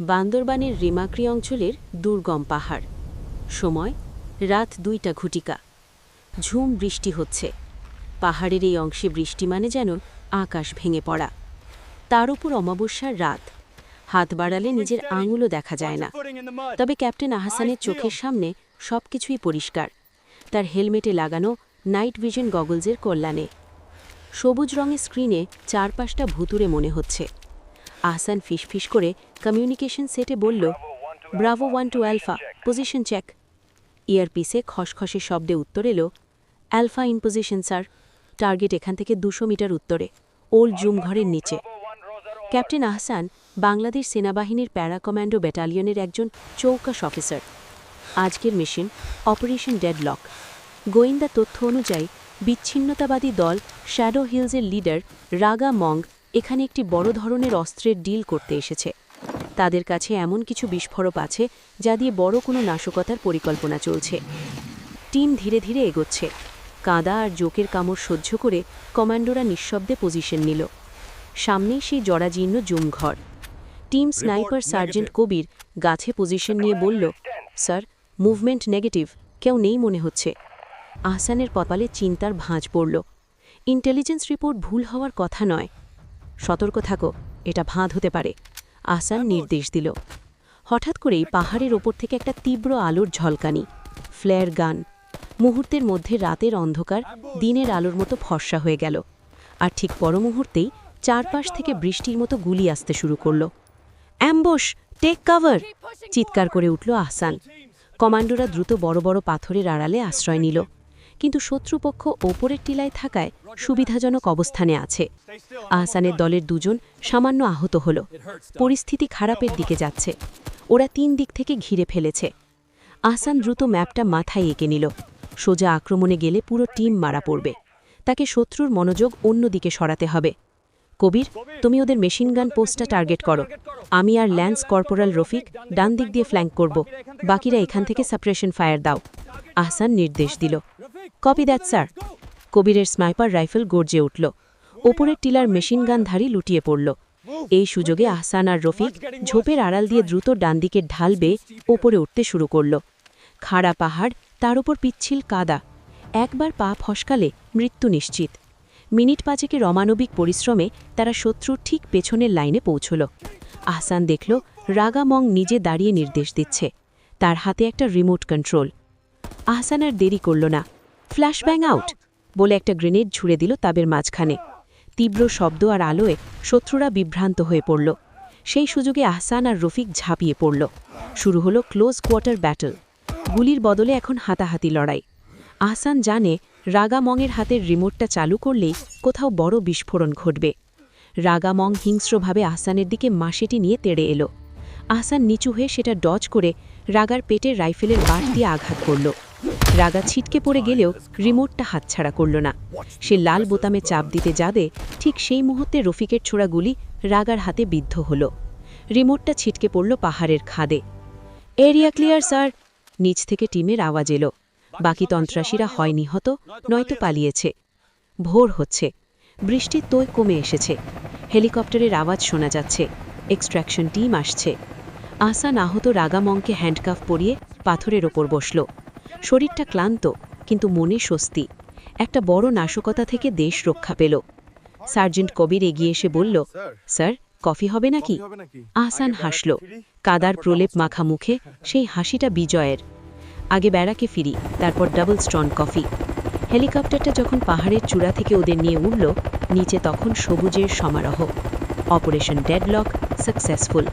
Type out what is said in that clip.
বান্দরবানের রিমাক্রি অঞ্চলের দুর্গম পাহাড়। সময়, রাত দুইটা ঘুটিকা। ঝুম বৃষ্টি হচ্ছে। পাহাড়ের এই অংশে বৃষ্টি মানে যেন আকাশ ভেঙে পড়া। তার উপর অমাবস্যার রাত। হাত বাড়ালে নিজের আঙুলও দেখা যায় না। তবে ক্যাপ্টেন আহাসানের চোখের সামনে সবকিছুই পরিষ্কার। তার হেলমেটে লাগানো নাইট ভিশন গগলসের কল্যাণে। সবুজ রঙের স্ক্রিনে চারপাশটা ভুতুরে মনে হচ্ছে। আহসান ফিসফিস করে কমিউনিকেশন সেটে বলল, bravo one two alpha position check ইয়ারপিসে খসখসে শব্দে উত্তর এলো alpha in position sir target এখান থেকে দুশো মিটার উত্তরে, ওল্ড জুম ঘরের নিচে। ক্যাপ্টেন আহসান বাংলাদেশ সেনাবাহিনীর প্যারা কমান্ডো ব্যাটালিয়নের একজন চৌকাস অফিসার। আজকের মিশন, অপারেশন ডেডলক। গোয়েন্দা তথ্য অনুযায়ী, বিচ্ছিন্নতাবাদী দল শ্যাডো হিলসের লিডার রাগা মং এখানে একটি বড় ধরনের অস্ত্রের ডিল করতে এসেছে। তাদের কাছে এমন কিছু বিস্ফোরক আছে যা দিয়ে বড় কোনো নাশকতার পরিকল্পনা চলছে। টিম ধীরে ধীরে এগোচ্ছে। কাদা আর জোকের কামড় সহ্য করে কমান্ডোরা নিঃশব্দে পজিশন নিল। সামনেই সেই জরাজীর্ণ জুম ঘর টিম স্নাইপার সার্জেন্ট কবির গাছে পজিশন নিয়ে বলল স্যার মুভমেন্ট নেগেটিভ। কেউ নেই মনে হচ্ছে। আহসানের কপালে চিন্তার ভাঁজ পড়ল। ইন্টেলিজেন্স রিপোর্ট ভুল হওয়ার কথা নয়। সতর্ক থাকো, এটা ভাঁধ হতে পারে আসান নির্দেশ দিল। হঠাৎ করেই পাহাড়ের ওপর থেকে একটা তীব্র আলোর ঝলকানি, ফ্লেয়ার গান। মুহূর্তের মধ্যে রাতের অন্ধকার দিনের আলোর মতো ফর্সা হয়ে গেল, আর ঠিক পর মুহূর্তেই চারপাশ থেকে বৃষ্টির মতো গুলি আসতে শুরু করল। Ambush take cover! চিৎকার করে উঠল আহসান। কমান্ডোরা দ্রুত বড় বড় পাথরের আড়ালে আশ্রয় নিল। কিন্তু শত্রুপক্ষ ওপরের টিলায় থাকায় সুবিধাজনক অবস্থানে আছে। আহসানের দলের দুজন সামান্য আহত হল। পরিস্থিতি খারাপের দিকে যাচ্ছে। ওরা তিন দিক থেকে ঘিরে ফেলেছে। আহসান দ্রুত ম্যাপটা মাথায় এঁকে নিল। সোজা আক্রমণে গেলে পুরো টিম মারা পড়বে। তাকে শত্রুর মনোযোগ অন্যদিকে সরাতে হবে। কবির, তুমি ওদের মেশিনগান পোস্টটা টার্গেট করো। আমি আর ল্যান্স কর্পোরাল রফিক ডান দিক দিয়ে ফ্ল্যাঙ্ক করব। বাকিরা এখান থেকে সাপ্রেশন ফায়ার দাও। আহসান নির্দেশ দিল। কপি দ্যাট স্যার কবিরের স্নাইপার রাইফেল গর্জে উঠল। ওপরের টিলার মেশিনগানধারী লুটিয়ে পড়ল। এই সুযোগে আহসান আর রফিক ঝোপের আড়াল দিয়ে দ্রুত ডান দিকের ঢাল বেয়ে ওপরে উঠতে শুরু করল। খাড়া পাহাড়, তার উপর পিচ্ছিল কাদা। একবার পা ফসকালে মৃত্যু নিশ্চিত। মিনিট পাঁচেকের রমানবিক পরিশ্রমে তারা শত্রুর ঠিক পেছনের লাইনে পৌঁছল। আহসান দেখল রাগামং নিজে দাঁড়িয়ে নির্দেশ দিচ্ছে। তার হাতে একটা রিমোট কন্ট্রোল। আহসান আর দেরি করল না। ফ্ল্যাশব্যাং আউট বলে একটা গ্রেনেড ছুড়ে দিল তাদের মাঝখানে। তীব্র শব্দ আর আলোয় শত্রুরা বিভ্রান্ত হয়ে পড়ল। সেই সুযোগে আহসান আর রফিক ঝাঁপিয়ে পড়ল। শুরু হলো ক্লোজ কোয়ার্টার ব্যাটল। গুলির বদলে এখন হাতাহাতি লড়াই। আহসান জানে রাগামংয়ের হাতের রিমোটটা চালু করলেই কোথাও বড় বিস্ফোরণ ঘটবে। রাগামং হিংস্রভাবে আহসানের দিকে মাসেটি নিয়ে তেড়ে এলো। আহসান নিচু হয়ে সেটা ডজ করে রাগার পেটের রাইফেলের বাট দিয়ে আঘাত করল। রাগা ছিটকে পড়ে গেলেও রিমোটটা হাতছাড়া করল না। সে লাল বোতামে চাপ দিতে যাবে, ঠিক সেই মুহূর্তে রফিকের ছোড়া গুলি রাগার হাতে বিদ্ধ হল। রিমোটটা ছিটকে পড়ল পাহাড়ের খাদে। Area clear, sir. নিচ থেকে টিমের আওয়াজ এলো। বাকি তন্ত্রাসীরা হয় নিহত, নয়তো পালিয়েছে। ভোর হচ্ছে। বৃষ্টির তোয় কমে এসেছে। হেলিকপ্টারের আওয়াজ শোনা যাচ্ছে। এক্সট্র্যাকশন টিম আসছে। আসান আহত রাগামংকে হ্যান্ডকাফ পরিয়ে পাথরের ওপর বসল। শরীরটা ক্লান্ত কিন্তু মনে স্বস্তি। একটা বড় নাশকতা থেকে দেশ রক্ষা পেল। সার্জেন্ট কবির এগিয়ে এসে বলল স্যার। কফি হবে নাকি? আহসান হাসল কাদার প্রলেপ মাখা মুখে সেই হাসিটা বিজয়ের। আগে বেড়াকে ফিরি তারপর ডাবল স্ট্রন কফি। হেলিকপ্টারটা যখন পাহাড়ের চূড়া থেকে ওদের নিয়ে উঠল নিচে তখন সবুজের সমারোহ। Operation deadlock successful.